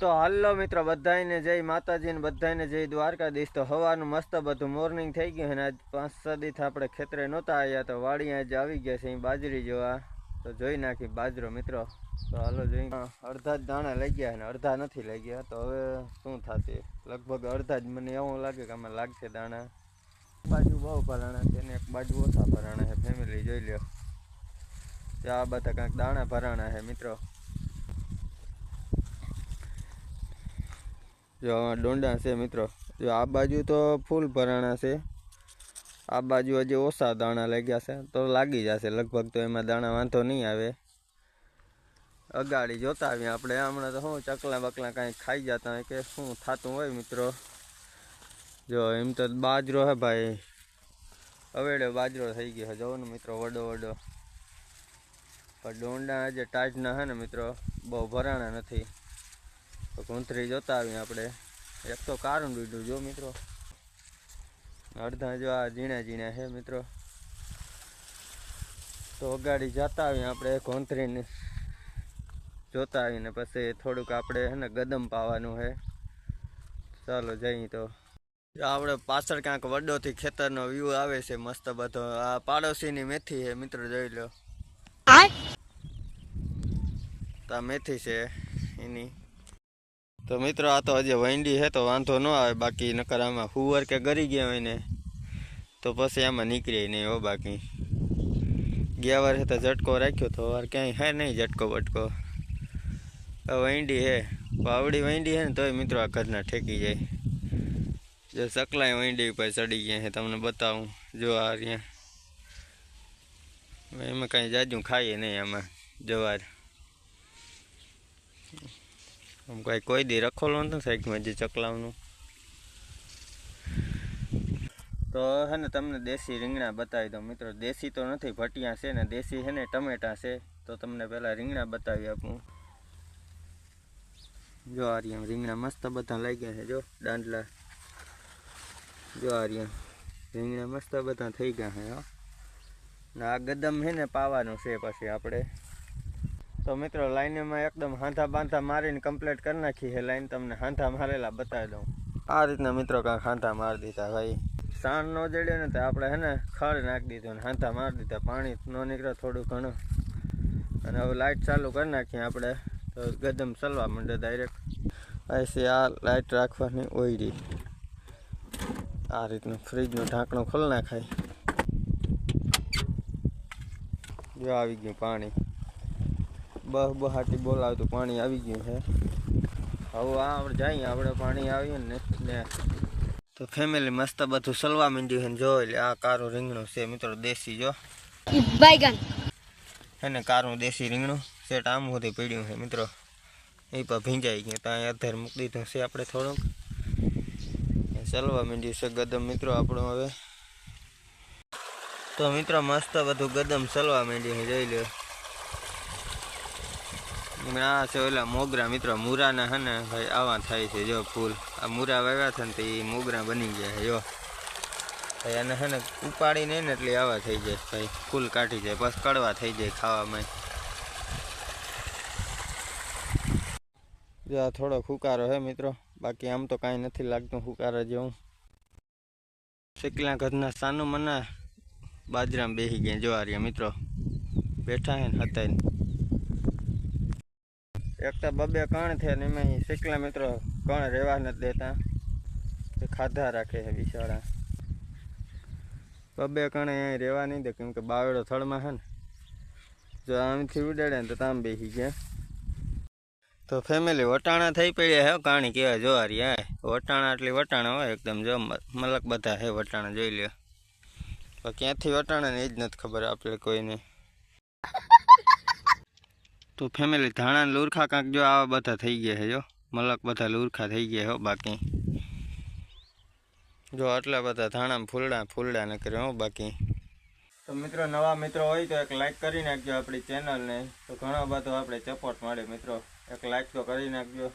તો હાલો મિત્રો બધાને જય માતાજીને બધાને જય દ્વારકાધીશ. તો હવાનું મસ્ત બધું મોર્નિંગ થઈ ગયું અને આજ પાંચ સદીથી આપણે ખેતરે નહોતા આવ્યા તો વાડી આજે આવી ગયા છે, અહીં બાજરી જોવા. તો જોઈ નાખી બાજરો મિત્રો. તો હાલો જોઈ. અડધા જ દાણા લઈ ગયા અને અડધા નથી લઈ ગયા. તો હવે શું થશે? લગભગ અડધા જ મને એવું લાગે કે આમાં લાગશે દાણા. બાજુ બહુ ભરાણા છે ને એક બાજુ ઓછા ભરાણા છે. ફેમિલી જોઈ લ્યો. તો આ બધા કાંઈક દાણા ભરાણા છે મિત્રો. જો ડોંડા છે મિત્રો. જો આ બાજુ તો ફૂલ ભરાણા છે. આ બાજુ હજી ઓછા દાણા લાગ્યા છે. તો લાગી જશે. લગભગ તો એમાં દાણા વાંધો નહીં આવે. અગાડી જોતા આવીએ આપણે. હમણાં તો શું ચકલા બકલા કાંઈ ખાઈ જતા હોય કે શું થતું હોય મિત્રો. જો એમ તો બાજરો હે ભાઈ. અવેડ્યો બાજરો થઈ ગયો જોવો ને મિત્રો, વડો વડો. પણ ડોંડા આજે ટાઈટના હે ને મિત્રો. બહુ ભરાણા નથી. તો કુંથરી જોતા આવીએ આપણે. એક તો કારણ બીડું જો મિત્રો. અડધા જો આ ઝીણા ઝીણા છે મિત્રો. તો ગાડી જતા આવીએ આપણે કોંથરીને જોતા આવીને પછી થોડુંક આપણે છે ને ગદમ પાવાનું છે. ચાલો જઈએ તો. આપણે પાછળ ક્યાંક વડોથી ખેતરનો વ્યૂ આવે છે મસ્ત બધો. આ પાડોશીની મેથી છે મિત્રો જોઈ લો. આ મેથી છે એની. તો મિત્રો, આ તો હજી વંડી છે, તો વાંધો ન આવે. બાકી નકર આમાં હુવર કે ગરી ગયા હોય ને, તો પછી આમાં નીકળે નહીં હો બાકી. ગયા વર્ષે તો ઝટકો રાખ્યો તો વાર ક્યાંય હે નહીં ઝટકો બટકો. આ વંડી હે પાવડી વંડી હે ને, તોય મિત્રો આ ઘરના ઠેકી જાય. જો સકલાય વંડી ઉપર ચડી ગયા છે, તમને બતાવું. જો આ રહ્યા. એમાં કાંઈ જાજુ ખાઈએ નહીં આમાં, જવાર. આમ કોઈ કોઈ દી રખોલો નતો સાઈડમાં જે ચકલાવનું. તો હે ને તમને દેશી રીંગણા બતાવી દઉં. મિત્રો, દેશી તો નથી, ભટિયા છે ને, દેશી છે ને ટમેટા છે. તો તમને પહેલાં રીંગણા બતાવી આપું. જો આ રીંગણા મસ્ત બધા લાગ્યા છે, જો, દાંડલા. જો આ રીંગણા મસ્ત બધા થઈ ગયા છે, હા. આ ગદમ છે ને પાવાનું છે પછી આપણે. તો મિત્રો લાઈનમાં એકદમ હાંથા બાંધા મારીને કમ્પ્લીટ કરી નાખી છે લાઈન તમને હાંથા મારેલા બતાવી દઉં. આ રીતના મિત્રો કાંક હાંથા મારી દીધા ભાઈ. સાણ ન જડ્યો ને તો આપણે હે ને ખડ નાખી દીધું ને હાંથા મારી દીધા. પાણી ન નીકળે થોડું ઘણું. અને હવે લાઇટ ચાલુ કરી નાખીએ આપણે. તો ગદમ ચલવા માંડે ડાયરેક્ટ પછી આ લાઇટ રાખવાની ઓયડી આ રીતનું ફ્રીજનું ઢાંકણું ખોલી નાખાય. જો આવી ગયું પાણી. બહ બહાટી બોલાવે તો પાણી આવી ગયું છે. હવે આ આપણે જઈએ આપણે પાણી આવીએ ને ને તો ફેમિલી મસ્ત બધું સલવા માંડ્યું છે જો એટલે આ કારું રીંગણું છે મિત્રો દેશી જો. બાયગન. હે ને કારું દેશી રીંગણું સેટ આમ સુધી પીડ્યું છે મિત્રો. એ પણ ભીંજાઈ ગયું તો અહીંયા અધર મૂકી દીધું છે આપણે થોડુંક. સલવા માંડ્યું છે ગદમ મિત્રો આપણું હવે. તો મિત્રો મસ્ત બધું ગદમ સલવા માંડ્યું જોઈ લો આ છે ઓલા મોગરા મિત્રો, મૂરાના હે ને ભાઈ આવા થાય છે, જો ફૂલ. આ મૂરા વાવ્યા છે ને તો એ મોગરા બની ગયા છે, જો. ભાઈ, આને હે ને ઉપાડી નહીં ને એટલે આવા થઈ જાય ભાઈ. ફૂલ કાઢી જાય, બસ કડવા થઈ જાય ખાવામાં. જો આ થોડો ફુકારો હે મિત્રો, બાકી આમ તો કાંઈ નથી લાગતું ફુકારા જેવું. શેકલા ઘરના સાનું મના બાજરામાં બેસી ગયા, જો આ રહ્યા મિત્રો. બેઠા હે ને હતા એક તો બબે કણ છે ને એમાં શીખલા મિત્રો કણ રહેવા નથી દેતા. તે ખાધા રાખે છે બિચારા. બબે કણે અહીં રહેવા નહીં દે, કેમ કે બાવડો થળમાં છે ને. જો આમથી ઉડાડે ને તો તામ બેસી ગયા. તો ફેમિલી વટાણા થઈ પડ્યા હે, કાણી કહેવાય જોવા રહ્યા વટાણા એટલી વટાણા હોય, એકદમ જો મલક બધા હે વટાણા, જોઈ લ્યો. તો ક્યાંથી વટાણા ને એ જ નથી ખબર આપણે કોઈને. તો ફેમિલી ધાણા ને લુરખા કાંક જો આવા બધા થઈ ગયા છે જો મલક બધા લુરખા થઈ ગયા હો, બાકી. જો આટલા બધા ધાણા ફૂલડા ફૂલડા ન કર્યો, હો, બાકી. તો મિત્રો, નવા મિત્રો હોય તો એક લાઈક કરી નાખજો આપણી ચેનલને તો ઘણો બધો આપણે સપોર્ટ મળે, મિત્રો. એક લાઈક તો કરી નાખજો.